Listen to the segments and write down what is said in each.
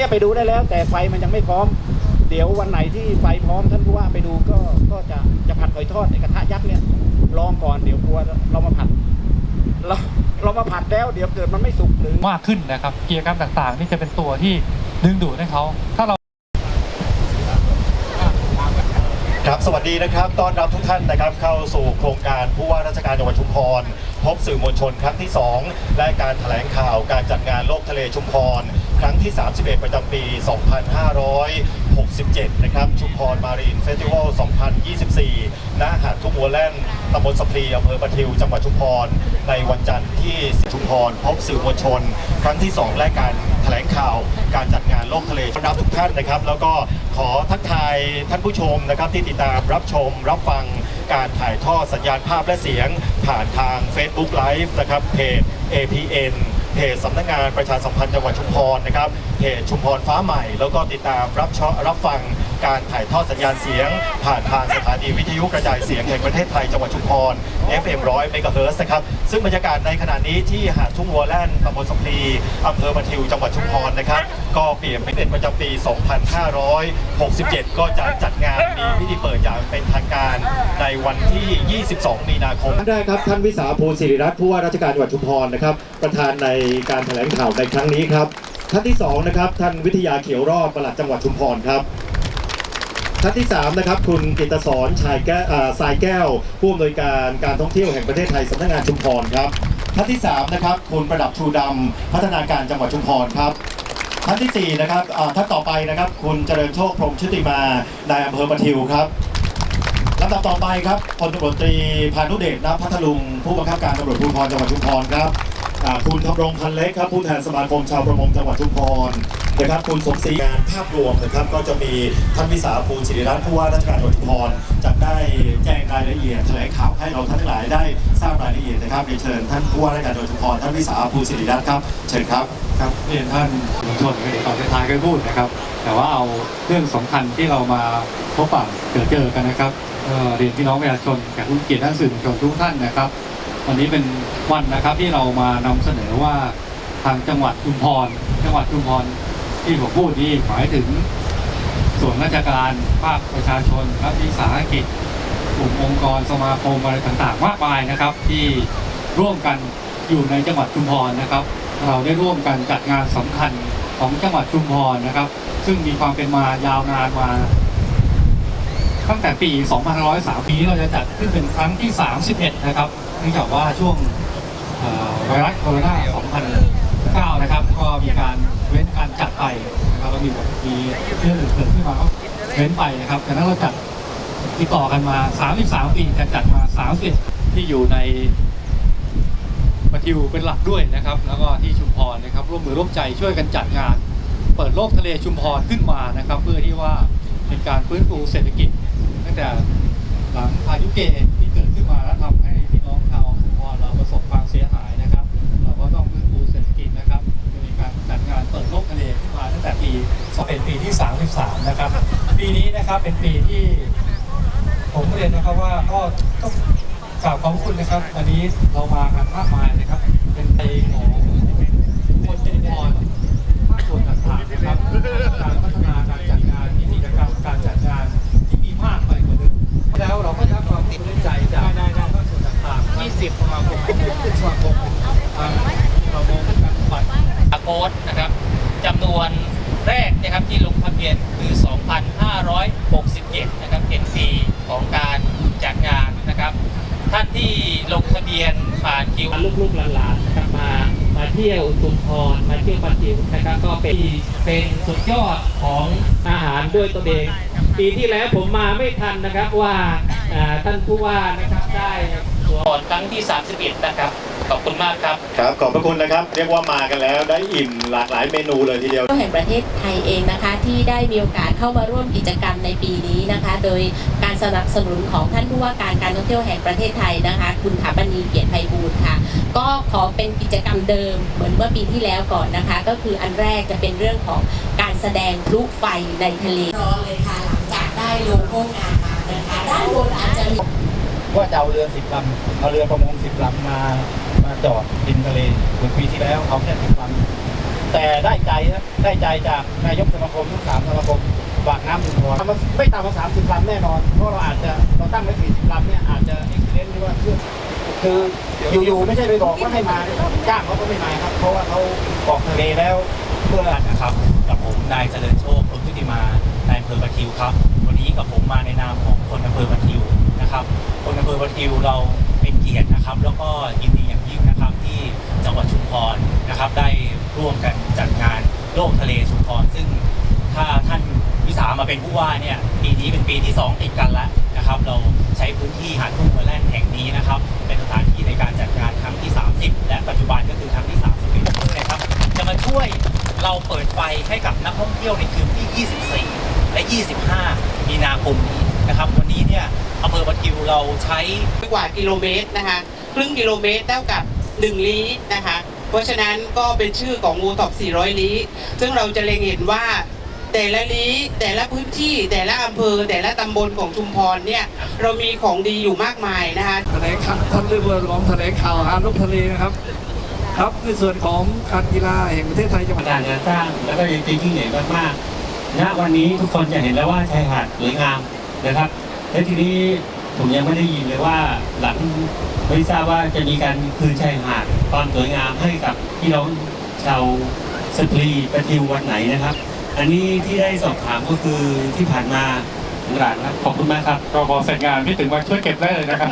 เนี่ยไปดูได้แล้ว แต่ไฟมันยังไม่พร้อม เดี๋ยววันไหนที่ไฟพร้อมท่านผู้ว่าไปดูก็ก็จะจะผัดหอยทอดในกระทะยักษ์เนี่ยลองก่อนเดี๋ยวกลัวเรามาผัดเราเรามาผัดแล้ว เดี๋ยวเกิดมันไม่สุกหรือมากขึ้นนะครับกิจกรรมต่างๆ นี่จะเป็นตัวที่ดึงดูดให้เขาถ้าเราครับสวัสดีนะครับต้อนรับทุกท่านนะครับเข้าสู่โครงการผู้ว่าราชการจังหวัดชุมพร พบสื่อมวลชนครั้งที่ 2 และการแถลงข่าวการจัดงานโลกทะเลชุมพร ครั้งที่ 31 ประจำปี 2567 นะครับ ชุมพรมารีนเฟสติวัล 2024 ณ หาดทุ่งวัวแล่นตำบลสะพลีอำเภอประทิว จังหวัดชุมพร ในวันจันทร์ที่ชุมพรพบสื่อมวลชน ครั้งที่ 2 และการแถลงข่าว การจัดงานโลกทะเลต้อนรับทุกท่านนะครับ แล้วก็ขอทักทายท่านผู้ชมนะครับที่ติดตามรับชมรับฟังการถ่ายทอดสัญญาณภาพและเสียง ผ่านทาง Facebook Live นะครับเพจ APN เพจสำนักงานประชาสัมพันธ์จังหวัดชุมพรนะครับเพจชุมพรฟ้าใหม่ แล้วก็ติดตามรับชรับฟัง การถ่ายทอดสัญญาณเสียง ผ่านทางสถานีวิทยุกระจายเสียงแห่งประเทศไทยจังหวัดชุมพร FM 100เมกะเฮิรตซ์นะครับ ซึ่งบรรยากาศในขณะนี้ที่หาดทุ่งวัวแล่นตำบลสำลีอำเภอประทิวจังหวัดชุมพรนะครับ ก็เปลี่ยนเป็นเด็ดประจำปี 2567 ก็จะจัดงานมีพิธีเปิดอย่างเป็นทางการในวันที่ 22 มีนาคมท่านแรกครับท่านวิสาภูศิริรัตน์ผู้ว่าราชการจังหวัดชุมพรนะครับ ประธานในการแถลงข่าวในครั้งนี้ครับท่านที่สองนะครับท่านวิทยาเขียวรอดปลัดจังหวัดชุมพรครับ ท่านที่สามนะครับคุณกิตสอนชายแก้วสายแก้ว ผู้อำนวยการการท่องเที่ยวแห่งประเทศไทยสำนักงานชุมพรครับท่านที่สามนะครับคุณประดับชูดำพัฒนาการจังหวัดชุมพรครับท่านที่สี่นะครับท่านต่อไปนะครับคุณเจริญโชคพรมชุติมานายอำเภอประทิวครับลำดับต่อไปครับพลตำรวจตรีพานุเดชนะพัทลุง ผู้บังคับการตำรวจภูธรจังหวัดชุมพรครับคุณทำรงพันเล็กครับผู้แทนสมาคมชาวประมงจังหวัดชุมพร นะครับคุณสมศรีงานภาพรวมนะครับ ก็จะมีท่านวิสาภูลศิริรัตน์ผู้ว่าราชการจังหวัดพรจะได้แจ้งรายละเอียดแถลงข่าวให้เราทั้งหลายได้ทราบรายละเอียดนะครับเรียนเชิญท่านผู้ว่าราชการจังหวัดพรท่านวิสาภูลศิริรัตน์ครับเชิญครับครับเรียนท่านมวลชนก็เดี๋ยวตอนท้ายก็พูดนะครับ แต่ว่าเอาเรื่องสำคัญที่เรามาพบปะเจอเจอกันนะครับเรียนพี่น้องประชาชนแขกผู้เกียรติท่านสื่อมวลชนทุกท่านนะครับวันนี้เป็นวันนะครับที่เรามานำเสนอว่าทางจังหวัดชุมพร จังหวัดชุมพร ที่ผมพูดนี่หมายถึงส่วนราชการภาคประชาชนรัฐวิสาหกิจกลุ่มองค์กรสมาคมอะไรต่างๆ มากมายนะครับ ที่ร่วมกันอยู่ในจังหวัดชุมพรนะครับ เราได้ร่วมกันจัดงานสำคัญของจังหวัดชุมพรนะครับ ซึ่งมีความเป็นมายาวนานมา ตั้งแต่ปี 2503ปีนี้เราจะจัดขึ้นเป็นครั้งที่ 31 นะครับเนื่องจากว่าช่วงไวรัสโคโรนา2009 นะครับ ก็มีการ เว้นการจัดไปนะครับแล้วมีมีเรื่องอื่นเกิดขึ้นมาก็เว้นไปนะครับดังนั้นเราจัดติดต่อกันมา 33 ปีจะจัดมา30ที่อยู่ในปทิวเป็นหลักด้วยนะครับ แล้วก็ที่ชุมพรนะครับ ร่วมมือร่วมใจช่วยกันจัดงาน เปิดโลกทะเลชุมพรขึ้นมานะครับ เพื่อที่ว่าเป็นการฟื้นฟูเศรษฐกิจ ตั้งแต่หลังพายุเกที่เกิดขึ้นมาแล้วทำใปีเป็นปีที่ 33 นะครับ ปีนี้นะครับเป็นปีที่ผมเรียนนะครับว่าก็ต้องกราบขอบคุณนะครับ วันนี้เรามากันมากมายนะครับ เป็นเพลงของคนชุมพรภาคส่วนต่างๆนะครับการพัฒนาการจัดงานมีกิจกรรมการจัดงานที่มีมากไปกว่าเดิมแล้วเราก็ได้ความภูมิใจจากภาคส่วนต่างๆ 20สมาคมสมาคมทางประมงการบัตรอาโกสนะครับจำนวน แรกนะครับที่ลงทะเบียนคือ 2,567 นะครับเป็นปีของการจัดงานนะครับ ท่านที่ลงทะเบียนผ่านคิวลูกๆหลานๆนะครับมามาเที่ยวชุมพรมาเที่ยวปัจจิวนะครับก็เป็นเป็นสุดยอดของอาหารด้วยตัวเองปีที่แล้วผมมาไม่ทันนะครับว่าอ่าท่านผู้ว่านะครับได้ ตัวก่อนครั้งที่ 31 นะครับ ขอบคุณมากครับ ครับ ขอบพระคุณนะครับ เรียกว่ามากันแล้วได้อิ่มหลากหลายเมนูเลยทีเดียวแห่งประเทศไทยเองนะคะที่ได้มีโอกาสเข้ามาร่วมกิจกรรมในปีนี้นะคะ โดยการสนับสนุนของท่านผู้ว่าการการท่องเที่ยวแห่งประเทศไทยนะคะ คุณถาปณีเกียรติไพบูลย์ค่ะ ก็ขอเป็นกิจกรรมเดิมเหมือนเมื่อปีที่แล้วก่อนนะคะ ก็คืออันแรกจะเป็นเรื่องของการแสดงพลุไฟในทะเลรอเลยค่ะหลังจากได้โลโก้งานมานะคะด้านบนอาจจะมี ว่าจะเอาเรือสิบลำเอาเรือประมงสิบลำมามาจอดริมทะเลเหมือนปีที่แล้วเอาแค่สิบลำแต่ได้ใจนะได้ใจจากนายกสมาคมทั้งสามสมาคมฝากน้ำชุมพรทำมาไม่ต่ำกว่าสามสิบลำแน่นอน เพราะเราอาจจะเราตั้งไว้สี่สิบลำเนี่ยอาจจะเอ็กซิเดนต์หรือว่าเครื่อคืออยู่ๆไม่ใช่ไปบอกว่าให้มาจ้างเขาก็ไม่มาครับ เพราะว่าเขาออกทะเลแล้วเพื่อนะครับ กับผมนายเจริญโชคลุชุติมานายอำเภอปะทิวครับ วันนี้กับผมมาในนามของคนอำเภอปะทิวนะครับ เภอประทิวเราเป็นเกียรตินะครับ แล้วก็ยินดีอย่างยิ่งนะครับที่จังหวัดชุมพรนะครับ ได้ร่วมกันจัดงานโลกทะเลชุมพรซึ่งถ้าท่านวิสามาเป็นผู้ว่าเนี่ยปีนี้เป็นปีที่สองติดกันแล้วนะครับ เราใช้พื้นที่หาดทุ่งหัวแล่นแห่งนี้นะครับ เป็นสถานที่ในการจัดงานครั้งที่ 30 และปัจจุบันก็คือครั้งที่31นะครับ จะมาช่วยเราเปิดไฟให้กับนักท่องเที่ยวในคืนที่ 24 และ 25 มีนาคมนี้ นะครับ วันนี้เนี่ยอำเภอประทิวเราใช้กว่ากิโลเมตรนะคะครึ่งกิโลเมตรเท่ากับ 1 ลี้นะคะ เพราะฉะนั้นก็เป็นชื่อของงูตอบ 400 ลี้ ซึ่งเราจะเล็งเห็นว่าแต่ละลี้แต่ละพื้นที่แต่ละอำเภอ แต่ละตำบลของชุมพรเนี่ยเรามีของดีอยู่มากมายนะคะแถลงข่าวท่านเรือเรือของแถลงข่าวหาลูกทะเลนะครับ ครับในส่วนของการกีฬาแห่งประเทศไทยจังหวัดการงานสร้างแล้วก็ยังเป็นที่เหนื่อยมากๆณวันนี้ทุกคนจะเห็นแล้วว่าชายหาดสวยงาม นะครับและทีนี้ผมยังไม่ได้ยินเลยว่าหลังไม่ทราบว่าจะมีการคืนชายหาดตอนสวยงามให้กับพี่น้องชาวสตรีประทิววันไหนนะครับ อันนี้ที่ได้สอบถามก็คือที่ผ่านมาหลานครับขอบคุณมากครับก็พอเสร็จงานพี่ถึงมาช่วยเก็บได้เลยนะครับ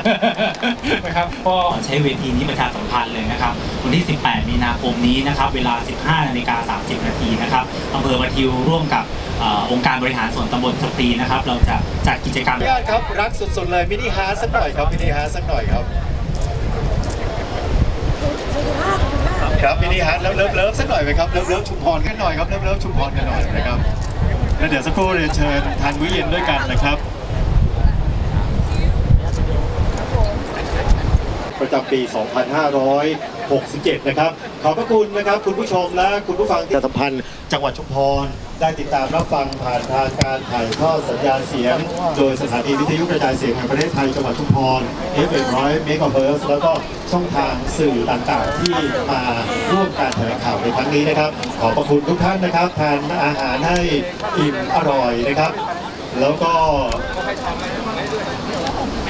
นะครับพอใช้เวทีนี้ประชาสัมพันธ์เลยนะครับ วันที่ 18 มีนาคมนี้นะครับ เวลา 15นาฬิกา30 นาทีนะครับอำเภอประทิวร่วมกับเอ่อองค์การบริหารส่วนตำบลสตรีนะครับ เราจะจัดกิจกรรม ญาติครับรักสุดๆเลยมินิฮาร์ทสักหน่อยครับมินิฮาร์ทสักหน่อยครับครับมินิฮาร์ทแล้วเลิฟเลิฟสักหน่อยไหมครับเลิฟเลิฟชุมพรกันหน่อยครับเลิฟเลิฟชุมพรกันหน่อยนะครับแล้วเดี๋ยวสักครู่เรียนเชิญทานมื้อเย็นด้วยกันนะครับ ประจำปี 2567 นะครับ ขอบพระคุณนะครับ คุณผู้ชมและคุณผู้ฟังที่สัมพันธ์จังหวัดชุมพร ได้ติดตามรับฟังผ่านทางการถ่ายทอดสัญญาณเสียง โดยสถานีวิทยุกระจายเสียงแห่งประเทศไทยจังหวัดชุมพร FM 100เมกะเฮิร์แล้วก็ช่องทางสื่อต่างๆ ที่มาร่วมการแถลงข่าวในครั้งนี้นะครับ ขอบพระคุณทุกท่านนะครับทานอาหารให้อิ่มอร่อยนะครับ แล้วก็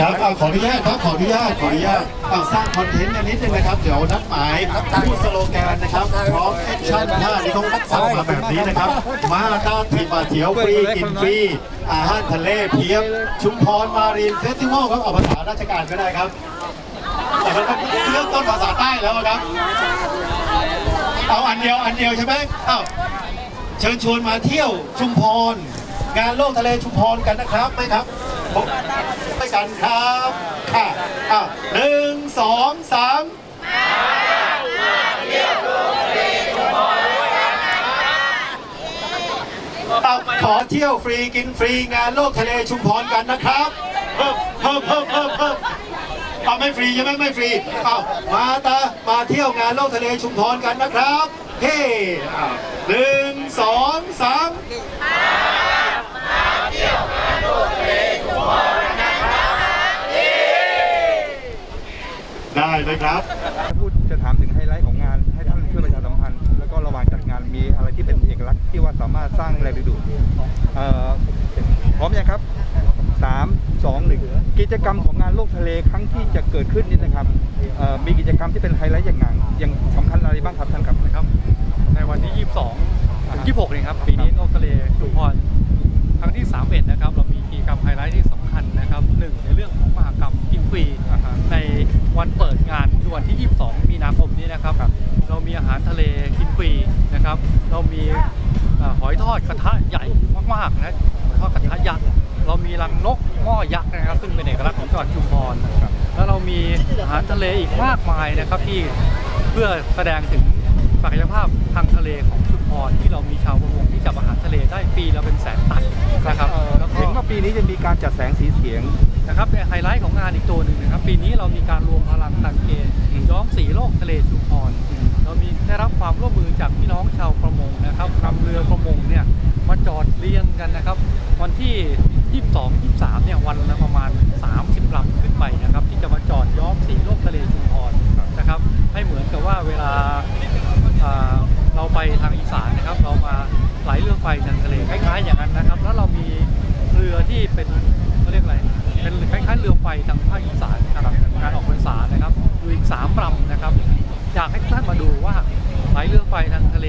ครับเอาขออนุญาตครับขออนุญาตขออนุญาตเอาสร้างคอนเทนต์กันนิดนึงนะครับ เดี๋ยวนัดหมายพูดสโลแกนนะครับพร้อมแอคชั่นท่าที่ต้องฟังมาแบบนี้นะครับ มาตาทีมาเที่ยวฟรีกินฟรีอาหารทะเลเพียบ ชุมพรมารีนเฟสติวัลครับเอาภาษาราชการก็ได้ครับแต่มันต้องเริ่มต้นภาษาใต้แล้วครับ เอาอันเดียวอันเดียวใช่ไหมเอ้าเชิญชวนมาเที่ยวชุมพรงานโลกทะเลชุมพรกันนะครับไหมครับ ผมไปกันครับอะอะหนึ่งสองสามเอาขอเที่ยวฟรีกินฟรีงานโลกทะเลชุมพรกันนะครับเพิ่มเพิ่มเพิ่มเพิ่มเพิ่มเอาไม่ฟรีใช่ไหมไม่ฟรีเอามาตามาเที่ยวงานโลกทะเลชุมพรกันนะครับเฮ้หนึ่งสองสาม เลยครับ พูดจะถามถึงไฮไลท์ของงานให้ท่านช่วยประชาสัมพันธ์แล้วก็ระหว่างจัดงานมีอะไรที่เป็นเอกลักษณ์ที่ว่าสามารถสร้างแรงดึงดูดเอ่อพร้อมยังครับสามสองหนึ่งกิจกรรมของงานโลกทะเลครั้งที่จะเกิดขึ้นนี้นะครับเอ่อมีกิจกรรมที่เป็นไฮไลท์อย่างไงอย่างสำคัญอะไรบ้างครับท่านครับนะครับ ในวันที่ 22ถึง26นี่ครับปีนี้โลกทะเลชุมพรครั้งที่ 31 นะครับ เรามีกิจกรรมไฮไลท์ที่สำคัญนะครับหนึ่งในเรื่องของมหกรรมกิน ฟรีในวันเปิดงานคือวันที่ 22 มีนาคมนี้นะครับ เรามีอาหารทะเลกินฟรีนะครับ เรามีเอ่อหอยทอดกระทะใหญ่มากๆนะหอยทอดกระทะยักษ์เรามีรังนกหม้อยักษ์นะครับ ซึ่งเป็นเอกลักษณ์ของจังหวัดชุมพรนะครับแล้วเรามีอาหารทะเลอีกมากมายนะครับที่เพื่อแสดงถึงศักยภาพทางทะเลของชุมพ รที่เรามีชาวประมงที่จับอาหารทะเลได้ปีละเป็นแสนตันนะครับแล้วก็เห็นว่าปีนี้จะมีการจัดแสงสีเสียงนะครับในไฮไลท์ของงานอีกตัวหนึ่งนะครับ ปีนี้เรามีการรวมพลังตังเกณฑ์ย้อมสีโลกทะเลชุมพรเรามีได้รับความร่วมมือจากพี่น้องชาวประมงนะครับนำเรือประมงเนี่ยมาจอดเรียงกันนะครับ วันที่ 22 23 เนี่ยวันละประมาณ 30ลำขึ้นไปนะครับ ที่จะมาจอดย้อมสีโลกทะเลชุมพรนะครับ ให้เหมือนกับว่าเวลาอ่า เราไปทางอีสานนะครับ เรามาไหลเรือไฟทางทะเลคล้ายๆอย่างนั้นนะครับ แล้วเรามีเรือที่เป็นเขาเรียกอะไรเป็นคล้ายๆเรือไฟทางภาคอีสานนะครับการออกพรรษานะครับดูอีกสามลำนะครับ อยากให้ทุกท่านมาดูว่าไหลเรือไฟทางทะเล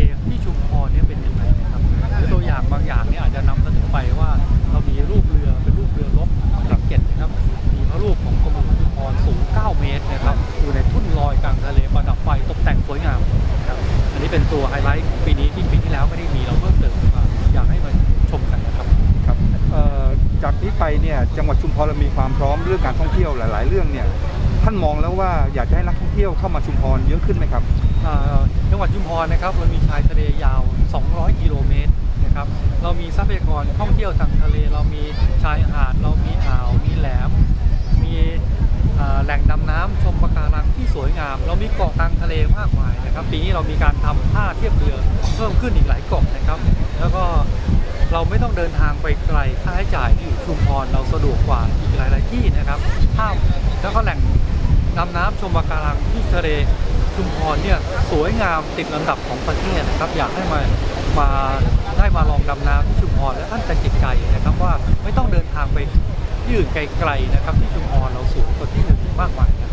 พรเรามีความพร้อมเรื่องการท่องเที่ยวหลาย ๆ เรื่องเนี่ยท่านมองแล้วว่าอยากจะให้นักท่องเที่ยวเข้ามาชุมพรเยอะขึ้นไหมครับจังหวัดชุมพรนะครับเรามีชายทะเลยาว 200 กิโลเมตรนะครับเรามีทรัพยากรท่องเที่ยวทางทะเล เรามีชายหาด เรามีอ่าว มีแหลม มีแหล่งดำน้ำชมปะการังที่สวยงาม เรามีเกาะกลางทะเลมากมายนะครับปีนี้เรามีการทำท่าเทียบเรือเพิ่มขึ้นอีกหลายเกาะนะครับ แล้วก็เราไม่ต้องเดินทางไปไกลค่าใช้จ่ายที่อยู่ รเราสะดวกกว่าอีกหลาย ๆ ที่นะครับถ้าแล้วก็แหล่งดำน้ำชมปะการังที่ทะเลชุมพรเนี่ยสวยงามติดอันดับของประเทศนะครับ อยากให้มามาได้มาลองดำน้ำที่ชุมพรและท่านจะติดใจนะครับว่าไม่ต้องเดินทางไปที่อื่นไกล ๆ นะครับ ที่ชุมพรเราสวยกว่าที่อื่นมากมายนะ